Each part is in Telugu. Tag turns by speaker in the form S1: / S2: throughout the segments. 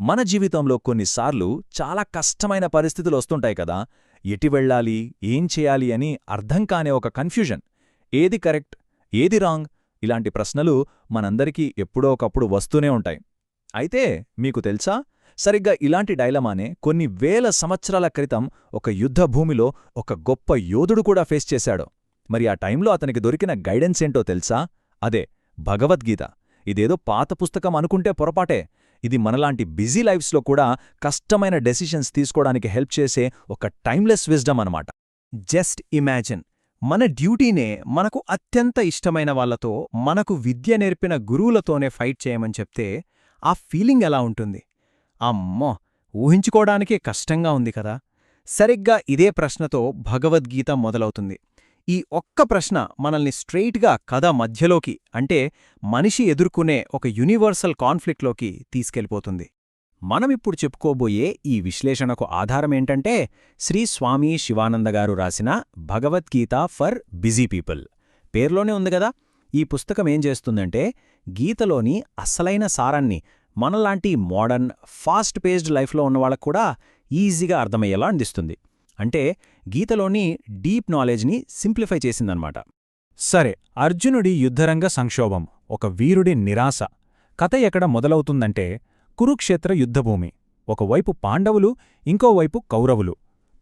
S1: మన జీవితంలో కొన్నిసార్లు చాలా కష్టమైన పరిస్థితులు వస్తుంటాయి కదా. ఎటి వెళ్ళాలి ఏం చేయాలి అని అర్థం కానే ఒక కన్ఫ్యూజన్. ఏది కరెక్ట్ ఏది రాంగ్? ఇలాంటి ప్రశ్నలు మనందరికీ ఎప్పుడో ఒకప్పుడు వస్తూనే ఉంటాయి. అయితే మీకు తెలుసా? సరిగ్గా ఇలాంటి డైలమానే కొన్ని వేల సంవత్సరాల క్రితం ఒక యుద్ధభూమిలో ఒక గొప్ప యోధుడు కూడా ఫేస్ చేశాడు. మరి ఆ టైంలో అతనికి దొరికిన గైడెన్స్ ఏంటో తెలుసా? అదే భగవద్గీత. ఇదేదో పాత పుస్తకం అనుకుంటే పొరపాటే. ఇది మనలాంటి బిజీ లైఫ్స్లో కూడా కష్టమైన డెసిషన్స్ తీసుకోవడానికి హెల్ప్ చేసే ఒక టైమ్లెస్ విజ్డమ్ అనమాట
S2: జస్ట్ ఇమాజిన్. మన డ్యూటీనే మనకు అత్యంత ఇష్టమైన వాళ్ళతో మనకు విద్య నేర్పిన గురువులతోనే ఫైట్ చేయమని చెప్తే ఆ ఫీలింగ్ ఎలా ఉంటుంది? అమ్మో! ఊహించుకోవడానికే కష్టంగా ఉంది కదా. సరిగ్గా ఇదే ప్రశ్నతో భగవద్గీత మొదలవుతుంది. ఈ ఒక్క ప్రశ్న మనల్ని స్ట్రెయిట్గా కథ మధ్యలోకి అంటే మనిషి ఎదుర్కొనే ఒక యూనివర్సల్ కాన్ఫ్లిక్ట్లోకి తీసుకెళ్ళిపోతుంది. మనమిప్పుడు చెప్పుకోబోయే ఈ విశ్లేషణకు ఆధారమేంటంటే శ్రీ స్వామి శివానంద గారు రాసిన భగవద్గీత ఫర్ బిజీ పీపుల్. పేర్లోనే ఉందిగదా ఈ పుస్తకం ఏం చేస్తుందంటే గీతలోని అసలైన సారాన్ని మనలాంటి మోడర్న్ ఫాస్ట్ పేజ్డ్ లైఫ్లో ఉన్నవాళ్ళకు కూడా ఈజీగా అర్థమయ్యేలా అందిస్తుంది. అంటే గీతలోని డీప్ నాలెడ్జ్ని సింప్లిఫై చేసిందనమాట.
S3: సరే అర్జునుడి యుద్ధరంగ సంక్షోభం ఒక వీరుడి నిరాశ. కథ ఎక్కడ మొదలవుతుందంటే కురుక్షేత్ర యుద్ధభూమి. ఒకవైపు పాండవులు ఇంకోవైపు కౌరవులు.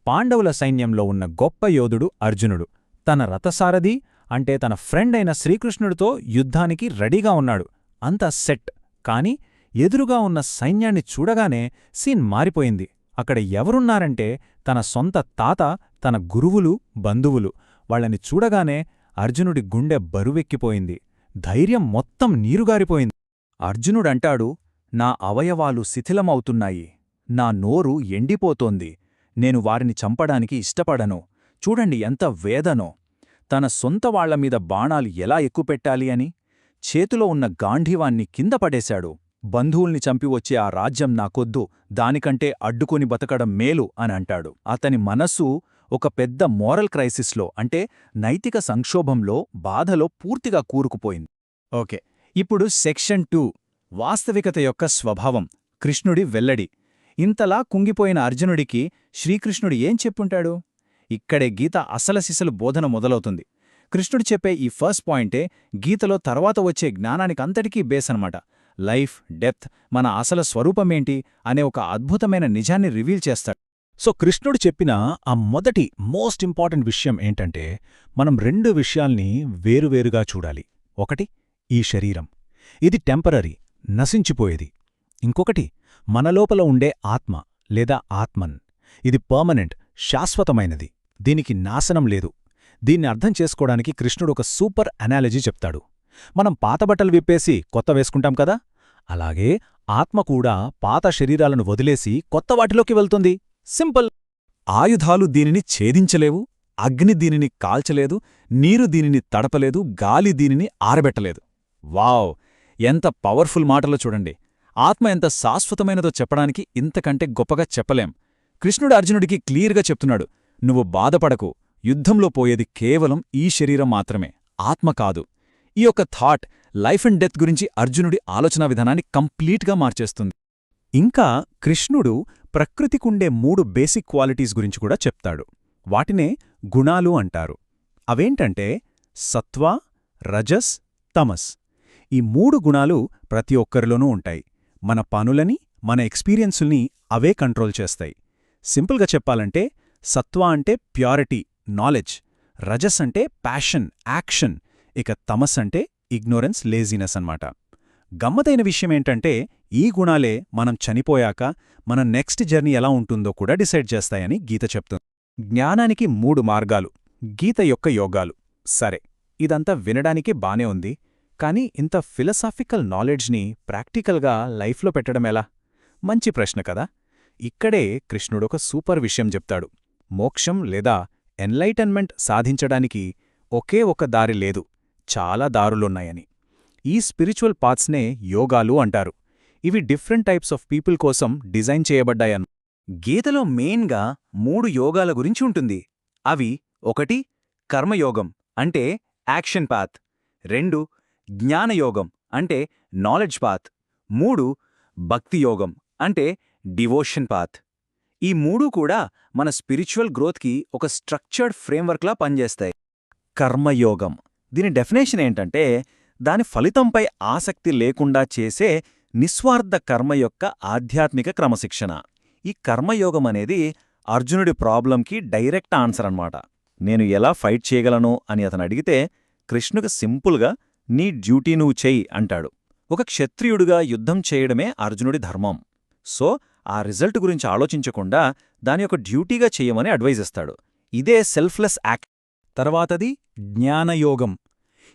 S3: పాండవుల సైన్యంలో ఉన్న గొప్ప యోధుడు అర్జునుడు. తన రథసారథి అంటే తన ఫ్రెండ్ అయిన శ్రీకృష్ణుడితో యుద్ధానికి రెడీగా ఉన్నాడు. అంతా సెట్. కాని ఎదురుగా ఉన్న సైన్యాన్ని చూడగానే సీన్ మారిపోయింది. అక్కడ ఎవరున్నారంటే తన సొంత తాత తన గురువులు బంధువులు. వాళ్ళని చూడగానే అర్జునుడి గుండె బరువెక్కిపోయింది. ధైర్యం మొత్తం నీరుగారిపోయింది.
S1: అర్జునుడంటాడు నా అవయవాలు శిథిలమవుతున్నాయి. నా నోరు ఎండిపోతోంది. నేను వారిని చంపడానికి ఇష్టపడను. చూడండి ఎంత వేదనో. తన సొంత వాళ్ళమీద బాణాలు ఎలా ఎక్కుపెట్టాలి అని? చేతిలో ఉన్న గాంధీవాన్ని కింద పడేశాడు. బంధువుల్ని చంపివచ్చే ఆ రాజ్యం నాకొద్దు దానికంటే అడ్డుకుని బతకడం మేలు అని అంటాడు. అతని మనస్సు ఒక పెద్ద మోరల్ క్రైసిస్లో అంటే నైతిక సంక్షోభంలో బాధలో పూర్తిగా కూరుకుపోయింది.
S2: ఓకే ఇప్పుడు సెక్షన్ టూ వాస్తవికత యొక్క స్వభావం కృష్ణుడి వెల్లడి. ఇంతలా కుంగిపోయిన అర్జునుడికి శ్రీకృష్ణుడు ఏం చెప్పుంటాడు? ఇక్కడే గీత అసల సిసలు బోధన మొదలవుతుంది. కృష్ణుడు చెప్పే ఈ ఫస్ట్ పాయింటే గీతలో తర్వాత వచ్చే జ్ఞానానికంతటికీ బేస్ అనమాట లైఫ్ డెప్త్ మన అసలు స్వరూపమేంటి అనే ఒక అద్భుతమైన నిజాన్ని రివీల్ చేస్తాడు.
S3: సో కృష్ణుడు చెప్పిన ఆ మొదటి మోస్ట్ ఇంపార్టెంట్ విషయం ఏంటంటే మనం రెండు విషయాల్ని వేరువేరుగా చూడాలి. ఒకటి ఈ శరీరం. ఇది టెంపరరీ నశించిపోయేది. ఇంకొకటి మనలోపల ఉండే ఆత్మ లేదా ఆత్మన్. ఇది పర్మనెంట్ శాశ్వతమైనది. దీనికి నాశనం లేదు. దీన్ని అర్థం చేసుకోవడానికి కృష్ణుడు ఒక సూపర్ అనాలజీ చెప్తాడు. మనం పాత బట్టలు విప్పేసి కొత్త వేసుకుంటాం కదా? అలాగే ఆత్మ కూడా పాత శరీరాలను వదిలేసి కొత్త వాటిలోకి వెళ్తుంది. సింపుల్.
S1: ఆయుధాలు దీనిని ఛేదించలేవు అగ్ని దీనిని కాల్చలేదు నీరు దీనిని తడపలేదు గాలి దీనిని ఆరబెట్టలేదు. వావ్! ఎంత పవర్ఫుల్ మాటలో చూడండి. ఆత్మ ఎంత శాశ్వతమైనదో చెప్పడానికి ఇంతకంటే గొప్పగా చెప్పలేం. కృష్ణుడు అర్జునుడికి క్లియర్గా చెప్తున్నాడు నువ్వు బాధపడకు. యుద్ధంలో పోయేది కేవలం ఈ శరీరం మాత్రమే. ఆత్మ కాదు. ఈ యొక్క థాట్ లైఫ్ అండ్ డెత్ గురించి అర్జునుడి ఆలోచనా విధానాన్ని కంప్లీట్గా మార్చేస్తుంది.
S3: ఇంకా కృష్ణుడు ప్రకృతికుండే మూడు బేసిక్ క్వాలిటీస్ గురించి కూడా చెప్తాడు. వాటినే గుణాలు అంటారు. అవేంటంటే సత్వ రజస్ తమస్. ఈ మూడు గుణాలు ప్రతి ఒక్కరిలోనూ ఉంటాయి. మన పనులని మన ఎక్స్పీరియన్సుల్ని అవే కంట్రోల్ చేస్తాయి. సింపుల్గా చెప్పాలంటే సత్వ అంటే ప్యూరిటీ నాలెడ్జ్ రజస్ అంటే ప్యాషన్ యాక్షన్ ఇక తమస్ అంటే ఇగ్నోరెన్స్ లేజినెస్ అన్నమాట. గమ్మతైన విషయమేంటంటే ఈ గుణాలే మనం చనిపోయాక మన నెక్స్ట్ జర్నీ ఎలా ఉంటుందో కూడా డిసైడ్ చేస్తాయని గీత చెప్తుంది జ్ఞానానికి మూడు మార్గాలు గీత యొక్క యోగాలు. సరే ఇదంతా వినడానికి బానే ఉంది కానీ ఇంత ఫిలసాఫికల్ నాలెడ్జ్ని ప్రాక్టికల్గా లైఫ్లో పెట్టడమెలా మంచి ప్రశ్న కదా. ఇక్కడే కృష్ణుడొక సూపర్ విషయం చెప్తాడు. మోక్షం లేదా ఎన్లైటన్మెంట్ సాధించడానికి ఒకే ఒక దారి లేదు. చాలా దారులున్నాయని. ఈ స్పిరిచువల్ పాత్స్నే యోగాలు అంటారు. ఇవి డిఫరెంట్ టైప్స్ ఆఫ్ పీపుల్ కోసం డిజైన్ చేయబడ్డాయను.
S2: గీతలో మెయిన్గా మూడు యోగాల గురించి ఉంటుంది. అవి ఒకటి కర్మయోగం అంటే యాక్షన్ పాత్. రెండు జ్ఞానయోగం అంటే నాలెడ్జ్ పాత్. మూడు భక్తియోగం అంటే డివోషన్ పాత్. ఈ మూడు కూడా మన స్పిరిచువల్ గ్రోత్కి ఒక స్ట్రక్చర్డ్ ఫ్రేమ్వర్క్లా పనిచేస్తాయి. కర్మయోగం దీని డెఫినేషన్ ఏంటంటే దాని ఫలితంపై ఆసక్తి లేకుండా చేసే నిస్వార్థ కర్మ యొక్క ఆధ్యాత్మిక క్రమశిక్షణ. ఈ కర్మయోగం అనేది అర్జునుడి ప్రాబ్లంకి డైరెక్ట్ ఆన్సర్ అన్నమాట. నేను ఎలా ఫైట్ చేయగలను అని అతను అడిగితే కృష్ణుకు సింపుల్గా నీ డ్యూటీ నువ్వు చెయ్యి అంటాడు. ఒక క్షత్రియుడుగా యుద్ధం చేయడమే అర్జునుడి ధర్మం. సో ఆ రిజల్ట్ గురించి ఆలోచించకుండా దాని యొక్క డ్యూటీగా చెయ్యమని అడ్వైజ్ ఇస్తాడు. ఇదే సెల్ఫ్లెస్ యాక్ట్
S3: తర్వాతది జ్ఞానయోగం.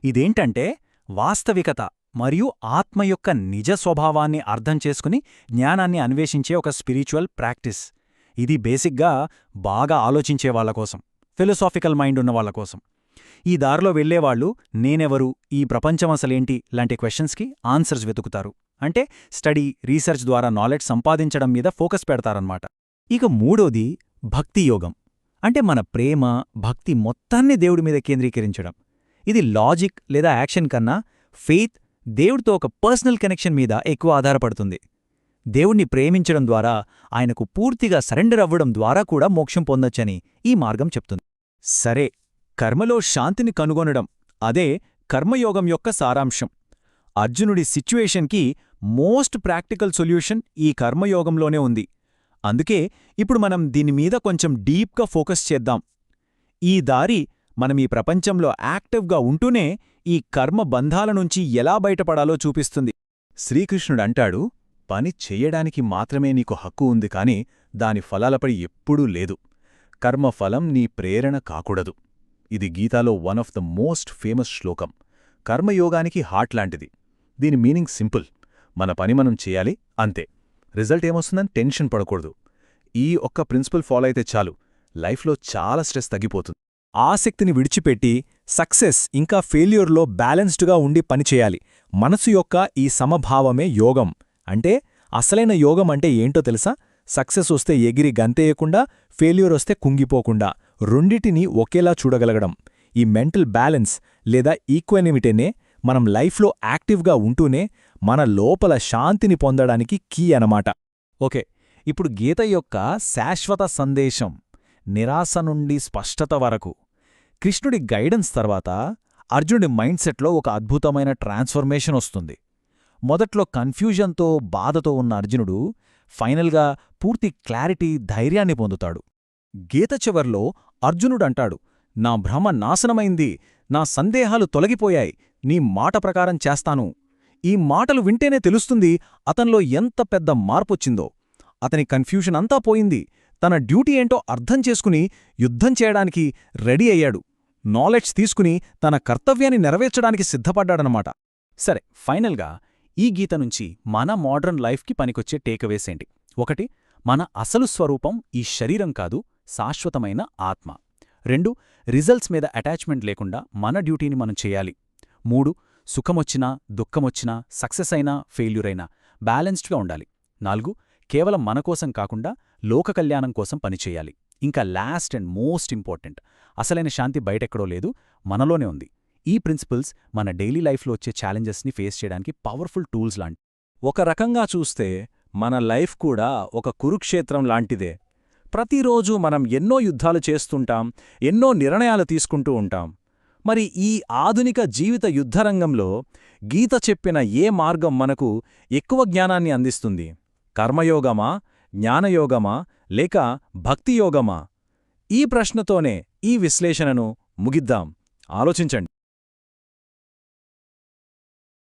S3: ఇదేంటంటే వాస్తవికత మరియు ఆత్మ యొక్క నిజ స్వభావాన్ని అర్థం చేసుకుని జ్ఞానాన్ని అన్వేషించే ఒక స్పిరిచువల్ ప్రాక్టీస్. ఇది బేసిక్గా బాగా ఆలోచించే వాళ్ళ కోసం ఫిలసాఫికల్ మైండ్ ఉన్న వాళ్ళ కోసం. ఈ దారిలో వెళ్ళేవాళ్ళు నేనెవరు ఈ ప్రపంచం అసలేంటి లాంటి క్వశ్చన్స్కి ఆన్సర్స్ వెతుకుతారు. అంటే స్టడీ రీసెర్చ్ ద్వారా నాలెడ్జ్ సంపాదించడం మీద ఫోకస్ పెడతారన్నమాట. ఇక మూడోది భక్తియోగం అంటే మన ప్రేమ భక్తి మొత్తాన్ని దేవుడి మీద కేంద్రీకరించడం. ఇది లాజిక్ లేదా యాక్షన్ కన్నా ఫెయిత్ దేవుడితో ఒక పర్సనల్ కనెక్షన్ మీద ఎక్కువ ఆధారపడుతుంది. దేవుణ్ణి ప్రేమించడం ద్వారా ఆయనకు పూర్తిగా సరెండర్ అవ్వడం ద్వారా కూడా మోక్షం పొందొచ్చని ఈ మార్గం చెప్తుంది. సరే కర్మలో శాంతిని కనుగొనడం అదే కర్మయోగం యొక్క సారాంశం. అర్జునుడి సిచ్యువేషన్కి మోస్ట్ ప్రాక్టికల్ సొల్యూషన్ ఈ కర్మయోగంలోనే ఉంది. అందుకే ఇప్పుడు మనం దీని మీద కొంచెం డీప్గా ఫోకస్ చేద్దాం. ఈ దారి మనం ఈ ప్రపంచంలో యాక్టివ్గా ఉంటూనే ఈ కర్మ బంధాల నుంచి ఎలా బయటపడాలో చూపిస్తుంది. శ్రీకృష్ణుడంటాడు పని చెయ్యడానికి మాత్రమే నీకు హక్కు ఉంది కాని దాని ఫలాలపై ఎప్పుడూ లేదు. కర్మఫలం నీ ప్రేరణ కాకూడదు. ఇది గీతాలో one of the most famous శ్లోకం. కర్మయోగానికి హార్ట్ లాంటిది. దీని మీనింగ్ సింపుల్. మన పని మనం చేయాలి అంతే. రిజల్ట్ ఏమొస్తుందని టెన్షన్ పడకూడదు. ఈ ఒక్క ప్రిన్సిపల్ ఫాలో అయితే చాలు. లైఫ్లో చాలా స్ట్రెస్ తగ్గిపోతుంది. ఆసక్తిని విడిచిపెట్టి సక్సెస్ ఇంకా ఫెయిల్యూర్లో బ్యాలెన్స్డ్గా ఉండి పనిచేయాలి. మనసు యొక్క ఈ సమభావమే యోగం. అంటే అసలైన యోగం అంటే ఏంటో తెలుసా? సక్సెస్ వస్తే ఎగిరి గంతేయకుండా ఫెయిల్యూర్ వస్తే కుంగిపోకుండా రెండిటిని ఒకేలా చూడగలగడం. ఈ మెంటల్ బ్యాలెన్స్ లేదా ఈక్వెనిమిటేనే మనం లైఫ్లో యాక్టివ్గా ఉంటూనే మన లోపల శాంతిని పొందడానికి కీ అనమాట ఓకే ఇప్పుడు గీత యొక్క శాశ్వత సందేశం. నిరాశ నుండి స్పష్టత వరకు. కృష్ణుడి గైడెన్స్ తర్వాత అర్జునుడి మైండ్ సెట్లో ఒక అద్భుతమైన ట్రాన్స్ఫర్మేషన్ వస్తుంది. మొదట్లో కన్ఫ్యూజన్తో బాధతో ఉన్న అర్జునుడు ఫైనల్గా పూర్తి క్లారిటీ ధైర్యాన్ని పొందుతాడు. గీత చివర్లో అర్జునుడంటాడు నా భ్రమ నాశనమైంది నా సందేహాలు తొలగిపోయాయి నీ మాట ప్రకారం చేస్తాను. ఈ మాటలు వింటేనే తెలుస్తుంది అతన్లో ఎంత పెద్ద మార్పొచ్చిందో. అతని కన్ఫ్యూషన్ అంతా పోయింది. తన డ్యూటీ ఏంటో అర్థం చేసుకుని యుద్ధం చేయడానికి రెడీ అయ్యాడు. నాలెడ్జ్ తీసుకుని తన కర్తవ్యాన్ని నెరవేర్చడానికి సిద్ధపడ్డాడనమాట సరే ఫైనల్గా ఈ గీత నుంచి మన మోడ్రన్ లైఫ్కి పనికొచ్చే టేకవేసేంటి ఒకటి మన అసలు స్వరూపం ఈ శరీరం కాదు శాశ్వతమైన ఆత్మ. రెండు రిజల్ట్స్ మీద అటాచ్మెంట్ లేకుండా మన డ్యూటీని మనం చేయాలి. మూడు సుఖమొచ్చినా దుఃఖమొచ్చినా సక్సెస్ అయినా ఫెయిల్యూర్ అయినా బ్యాలెన్స్డ్గా ఉండాలి. నాలుగు కేవలం మనకోసం కాకుండా లోకకల్యాణం కోసం పనిచేయాలి ఇంకా లాస్ట్ అండ్ మోస్ట్ ఇంపార్టెంట్ అసలైన శాంతి బయటెక్కడో లేదు మనలోనే ఉంది. ఈ ప్రిన్సిపల్స్ మన డైలీ లైఫ్లో వచ్చే ఛాలెంజెస్ని ఫేస్ చేయడానికి పవర్ఫుల్ టూల్స్ లాంటి ఒక రకంగా చూస్తే మన లైఫ్ కూడా ఒక కురుక్షేత్రం లాంటిదే. ప్రతిరోజు మనం ఎన్నో యుద్ధాలు చేస్తుంటాం ఎన్నో నిర్ణయాలు తీసుకుంటూ ఉంటాం. మరి ఈ ఆధునిక జీవిత యుద్ధరంగంలో గీత చెప్పిన ఏ మార్గం మనకు ఎక్కువ జ్ఞానాన్ని అందిస్తుంది? కర్మయోగమా జ్ఞానయోగమా లేక భక్తియోగమా? ఈ ప్రశ్నతోనే ఈ విశ్లేషణను ముగిద్దాం. ఆలోచించండి.